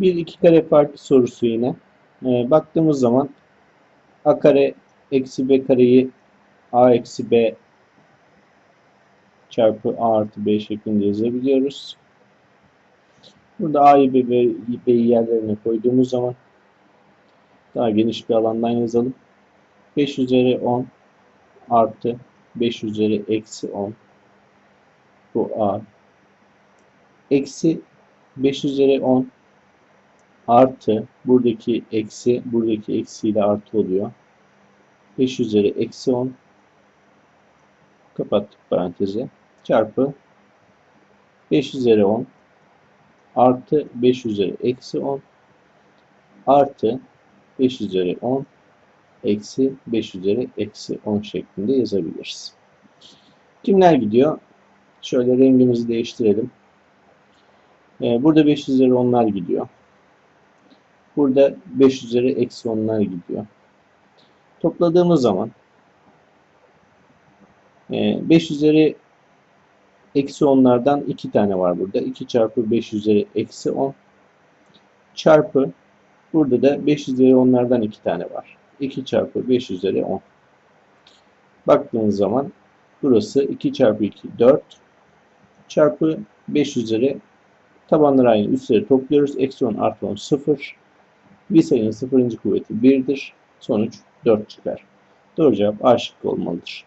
Bir iki kare farkı sorusu yine. Ee, baktığımız zaman a kare eksi b kareyi a eksi b çarpı a artı b şeklinde yazabiliyoruz. Burada a'yı ve b'yi yerlerine koyduğumuz zaman daha geniş bir alandan yazalım. 5 üzeri 10 artı 5 üzeri eksi 10 bu a eksi 5 üzeri 10 artı buradaki eksi buradaki eksiyle artı oluyor. 5 üzeri eksi 10 kapattık parantezi çarpı 5 üzeri 10 artı 5 üzeri eksi 10 artı 5 üzeri 10 eksi 5 üzeri eksi 10 şeklinde yazabiliriz. Kimler gidiyor? Şöyle rengimizi değiştirelim. Ee, burada 5 üzeri 10'lar gidiyor. Burada 5 üzeri eksi 10'lar gidiyor. Topladığımız zaman 5 üzeri eksi 10'lardan 2 tane var burada. 2 çarpı 5 üzeri eksi 10 çarpı burada da 5 üzeri 10'lardan 2 tane var. 2 çarpı 5 üzeri 10. Baktığınız zaman burası 2 çarpı 2 4 çarpı 5 üzeri tabanları aynı üstleri topluyoruz. Eksi 10 artı 10 0. Bir sayının sıfırıncı kuvveti 1'dir. Sonuç 4 çıkar. Doğru cevap A şıkkı olmalıdır.